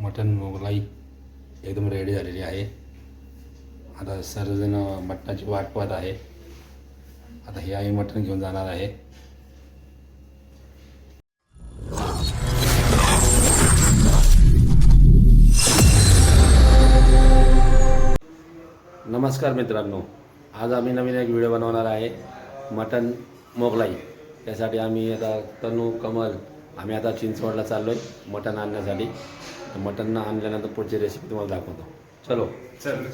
Mutton Mughlai एकदम ready झालेली आहे. आता सर्वजण मटणाची वाट पाहत आहे. आता हे आम्ही मटण घेऊन जाणार आहे. नमस्कार मित्रांनो आज आम्ही नवीन एक व्हिडिओ बनवणार आहे मटन मोगलाई. त्यासाठी आम्ही आता तनू कमल आम्ही आता चिंचवडला चाललो आहे मटन आणण्यासाठी. तर मटन आणल्यानंतर पुढची रेसिपी तुम्हाला दाखवतो. चलो. चल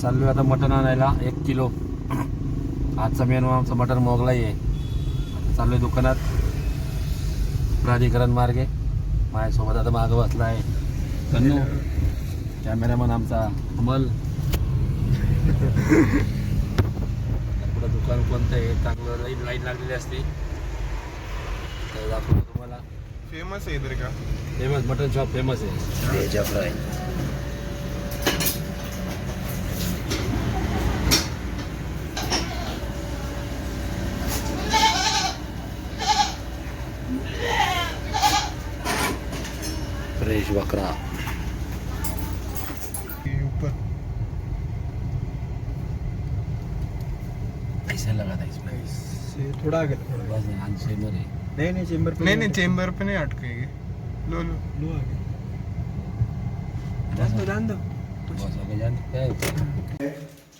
चाललो आता मटन आणायला एक किलो. आजचा मेनू आमचं मटन मोगलाई आहे आता चाललो आहे दुकानात. प्राधिकरण मार्गे. माझ्यासोबत आता मागं बसला आहे तन्नू कॅमेरामन आमचा कमल. पुढं दुकान कोणतं आहे? चांगलं लाईन लाईन लागलेली असते. तर दाखवतो तुम्हाला. फेमस आहे इधर का? फेमस मटन शॉप फेमस आहे. ऊपर ऐसा लगा था इसमें। से थोड़ा आगे। थोड़ा बस मरे नहीं नहीं चेंबर पे नहीं नहीं चेंबर पे नहीं अटकेगी। Low low. लो आगे। जान दो जान दो बस आगे जान काय होतं?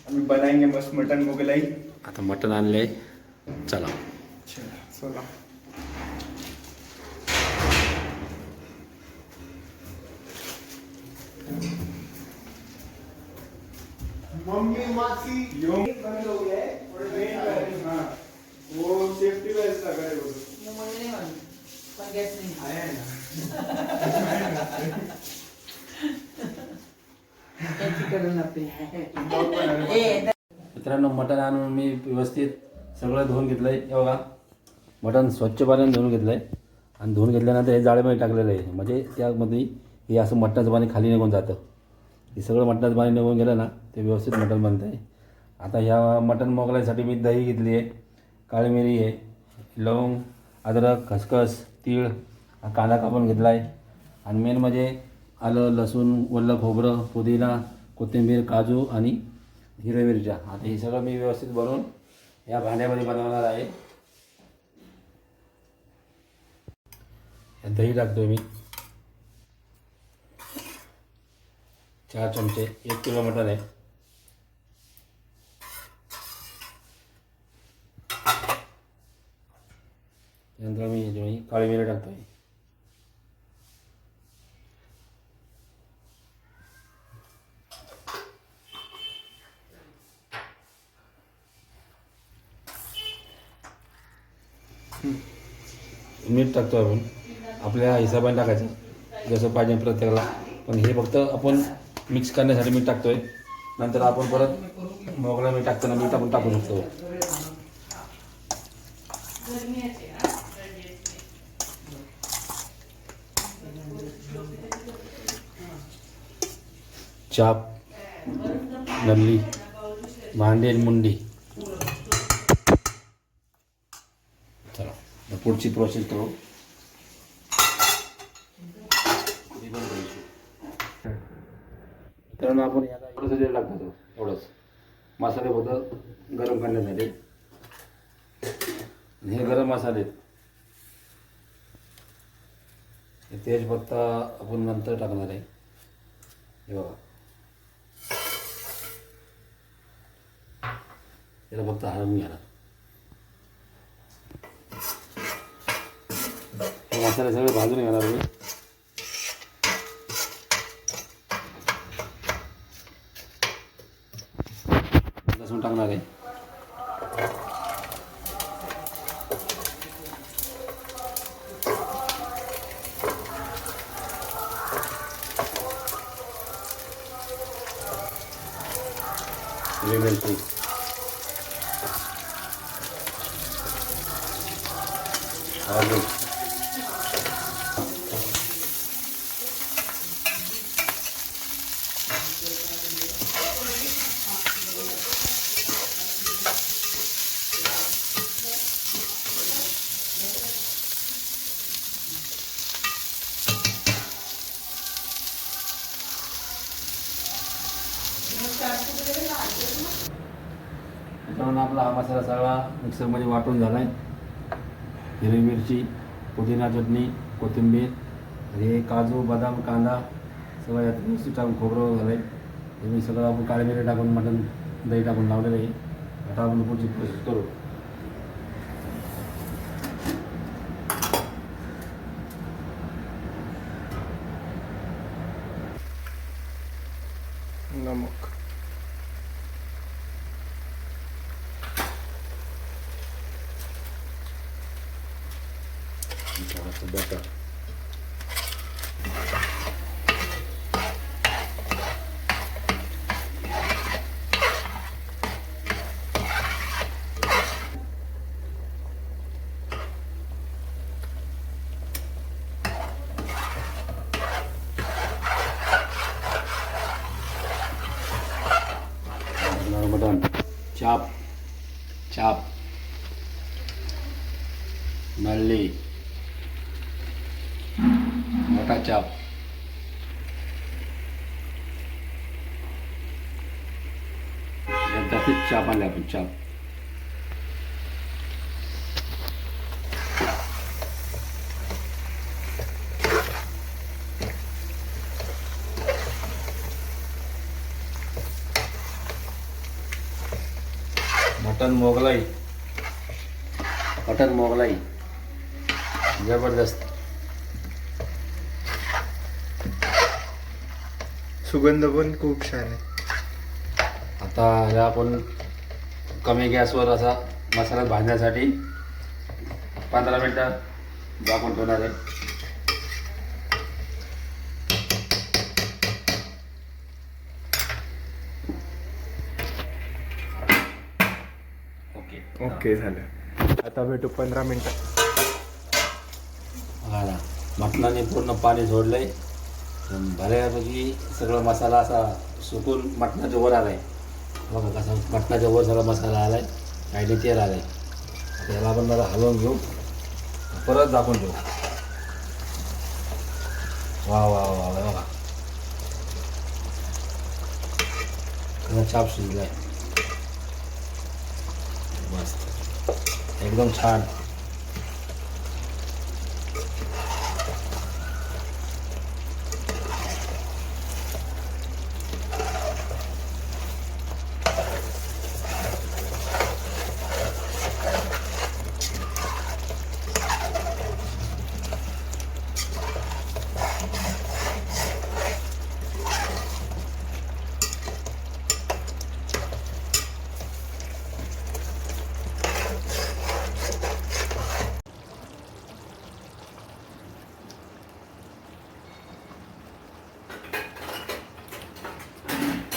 अभी बनाएंगे मस्त मटन मुगलाई। आता मटण आणले चला। चला मम्मी मासी. यो बंद हो गया है और वेट कर रही हां. वो सेफ्टी वेस्ट लगा है वो मुंबई नाही म्हणून पण गॅस नाही. आया है ना. त्याची करून आपली. ए मित्रांनो मटण आणून मी व्यवस्थित सगळं धुवून घेतलं आहे हे बघा. मटण स्वच्छ पाण्याने धुवून घेतलं आहे आणि धुवून घेतल्यानंतर हे जाळेमध्ये टाकलेलं आहे. म्हणजे त्यामध्ये हे असं मटणाचं पाणी खाली निघून जातं. हे सगळं मटणाचं पाणी निघून गेलं ना ते व्यवस्थित मटण बनतं आहे आता ह्या मटण मोगलायसाठी मी दही घेतली आहे काळी मिरी आहे लवंग अद्रक खसखस तीळ कांदा कापून घेतला आहे आणि मेन म्हणजे आलं लसूण ओलं खोबरं पुदिना कोथिंबीर काजू आणि हिरव्या मिरच्या. आता हे सगळं मी व्यवस्थित बनवून या भांड्यामध्ये बनवणार आहे. दही टाकतो मी. चार चमचे एक किलो मटण आहे. त्यानंतर मी याच्यामध्ये काळी मिरी टाकतो आहे मीठ टाकतो आपण आपल्या हिशोबाने टाकायचं जसं पाहिजे प्रत्येकाला पण हे फक्त आपण मिक्स करण्यासाठी मीठ टाकतोय नंतर आपण परत मोगला मीठ टाकताना मीठ आपण टाकू शकतो चाप नल्ली भांडेल आणि मुंडी. चला पुढची प्रोसेस करू. मित्रांनो आपण याला एवढंच लागतो एवढंच. मसाले फक्त गरम करण्यासाठी आणि हे गरम मसाले. आहेत. तेजपत्ता आपण नंतर टाकणार आहे. हे बघा. याला फक्त हलवून हे मसाले सगळे भाजून घेणार मी लसूण टाकणार आहे हिरवी aduk Jangan apalah masalah-masalah, mixer mau diwatun jalan. हिरवी मिरची पुदिना चटणी कोथिंबीर हे काजू बदाम कांदा सगळं यात व्यवस्थित टाकून खोबरं झालं आहे हे मी सगळं आपण काळे मिरे टाकून मटण दही टाकून लावलेलं आहे. आता आपण पुढची प्रोसेस करू. नमक. थोडंसं बटर मटन चाप चाप नल्ली चाप जास्तीत चाप आणले आपण चाप मटन मोगलाई मटन मोगलाई जबरदस्त सुगंध पण खूप छान आहे. आता ह्या आपण कमी गॅसवर असा मसाला भाजण्यासाठी पंधरा मिनटं झाकून ठेवणार आहे. ओके. ओके झालं. आता भेटू पंधरा मिनिटात आला मटणाने पूर्ण पाणी सोडलंय. बऱ्यापैकी सगळं मसाला असा सुकून मटणाच्या वर आलाय. बघा कसा मटणाच्या वर सगळा मसाला आला आहे साईडने तेल आलाय. त्याला आपण जरा हलवून घेऊ. परत झाकून ठेवू. वा वा वा वा बघा. कसा छाप शिजलाय मस्त. एकदम छान.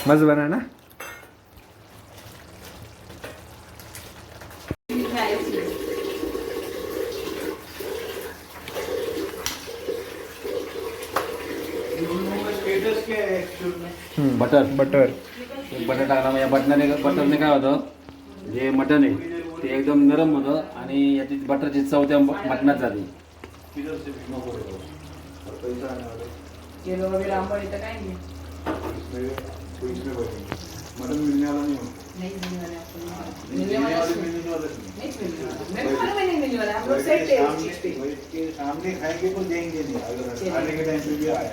मस्त बना ना. स्टेटस क्या है एक्चुअल में बटर. बटर. बटर टाकला या बटनाने बटरने काय होतं जे मटन आहे ते एकदम नरम होतं आणि याची बटरची चव त्या मटणात जाते केलो वगैरे आंबट इथं काय नाही. इसमें इसमें बैठेंगे मटन मिलने वाला नहीं होता नाही मिलने वाला आपको मिलने मिलने वाला मिलने वाले नहीं नहीं मिलने वाला मेरे को मालूम नहीं मिलने वाला हम लोग सेट के है उस चीज़ पे के सामने खाएँगे तो देंगे नहीं अगर खाने के टाइम पे भी आया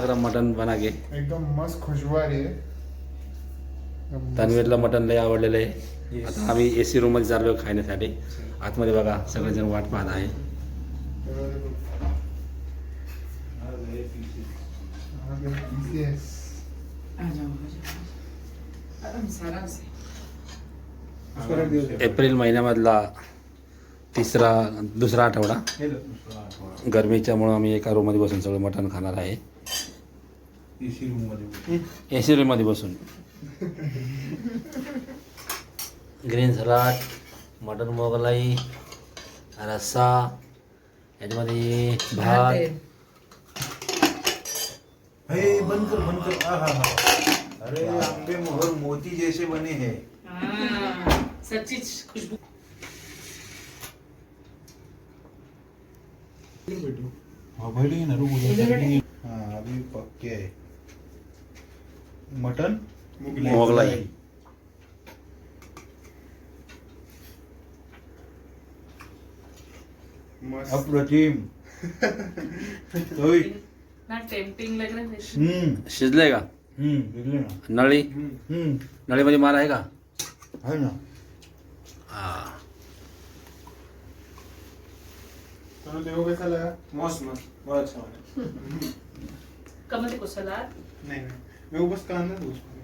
जरा मटन बना घे एकदम मस्त खुशबू आ रही है। तन्वीरला मटन लय आवडलेलं आहे आता आम्ही ए सी रूममध्ये चाललो खाण्यासाठी. आतमध्ये बघा सगळेजण वाट पाहत आहे. एप्रिल महिन्यामधला तिसरा दुसरा आठवडा. गरमीच्यामुळं आम्ही एका रूममध्ये बसून सगळं मटण खाणार आहे. इसी रूममध्ये ए सी रूममध्ये बसून. ग्रीन सलाड मटन मोगलाई रस्सा याच्यामध्ये भात. हे बंद कर बंद कर. आहा हा अरे आंबे मोहर मोती जैसे बने हैं. हाँ, सच्चीच खुशबू. हाँ ना रुको? हाँ. अभी पक्के है. मटन? मोगलाई. मस्त. अप्रतिम. चोवीस ना टेम्पटिंग लग रहा है हम्म। शिजलंय का हम्म दिले ना नळी हम्म नळीमध्ये माल आहे का आहे ना। हा। चलो देखो कैसा लगा। मस्त मस्त। बहुत अच्छा बना कमल को सलाद। नहीं नहीं। मैं वो बस कांदा था उसमें